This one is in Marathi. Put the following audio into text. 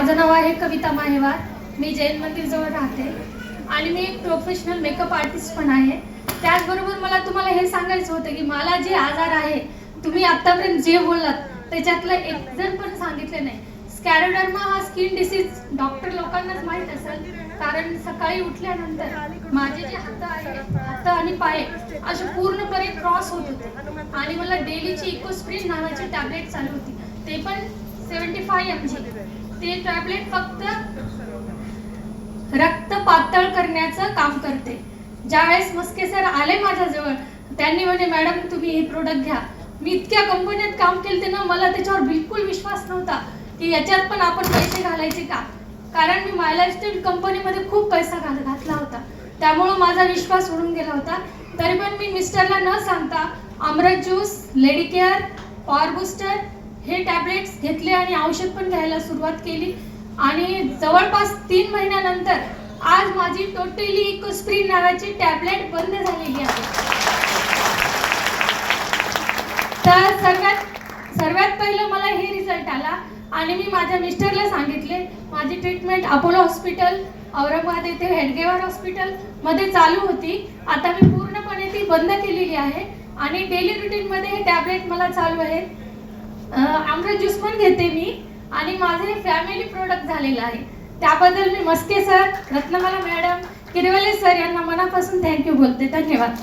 माझं नाव आहे कविता माहेवार. मी जैन मंदिरजवळ राहते. आणि मी एक प्रोफेशनल मेकअप आर्टिस्ट पण आहे. त्याचबरोबर मला तुम्हाला हे सांगायचं होतं की मला जे आजार आहे तुम्ही आत्तापर्यंत जे बोललात त्याच्यातलं एक जण पण सांगितले नाही. स्कॅरोडर्मा हा स्किन डिसीज डॉक्टर लोकांनाच माहीत असेल. कारण सकाळी उठल्यानंतर माझे जे हात आहे हात आणि पाय असे पूर्णपणे क्रॉस होत होते. आणि मला डेलीची इकोस्प्रिन नावाची टॅबलेट चालू होती. ते पण सेवन्टी फाय एम जी ते टॅबलेट फक्त रक्त पातळ करण्याचं काम करते. ज्यावेळेस मस्के सर आले माझ्याजवळ त्यांनी म्हणे मॅडम तुम्ही हे प्रोडक्ट घ्या. मी इतक्या कंपनीत काम केलं ते ना मला त्याच्यावर बिलकुल विश्वास नव्हता की याच्यात पण आपण पैसे घालायचे का? कारण मी मायलास्टेल कंपनीमध्ये खूप पैसा घाल घातला होता. त्यामुळं माझा विश्वास उडून गेला होता. तरी पण मी मिस्टरला न सांगता Amrut juice lady care power booster हे टॅबलेट्स घेतले आणि औषध पण घ्यायला सुरुवात केली. आणि जवळपास तीन महिन्यानंतर आज माझी टोटली इकोस्प्रिन नावाची टॅबलेट बंद झालेली आहे. तर सर्वात सर्वात पहिलं मला हे रिझल्ट आला आणि मी माझ्या मिस्टरला सांगितले माझी ट्रीटमेंट अपोलो हॉस्पिटल औरंगाबाद येथे हेडगेवार हॉस्पिटलमध्ये चालू होती. आता मी पूर्णपणे ती बंद केलेली आहे आणि डेली रुटीनमध्ये हे टॅबलेट मला चालू आहे. आमरा ज्यूस पण घेते मी. आणि माझं फॅमिली प्रोडक्ट झालेलं आहे. त्याबद्दल मी Maske sir Ratnamala madam Kirwale sir यांना मनापासून थँक्यू बोलते. धन्यवाद.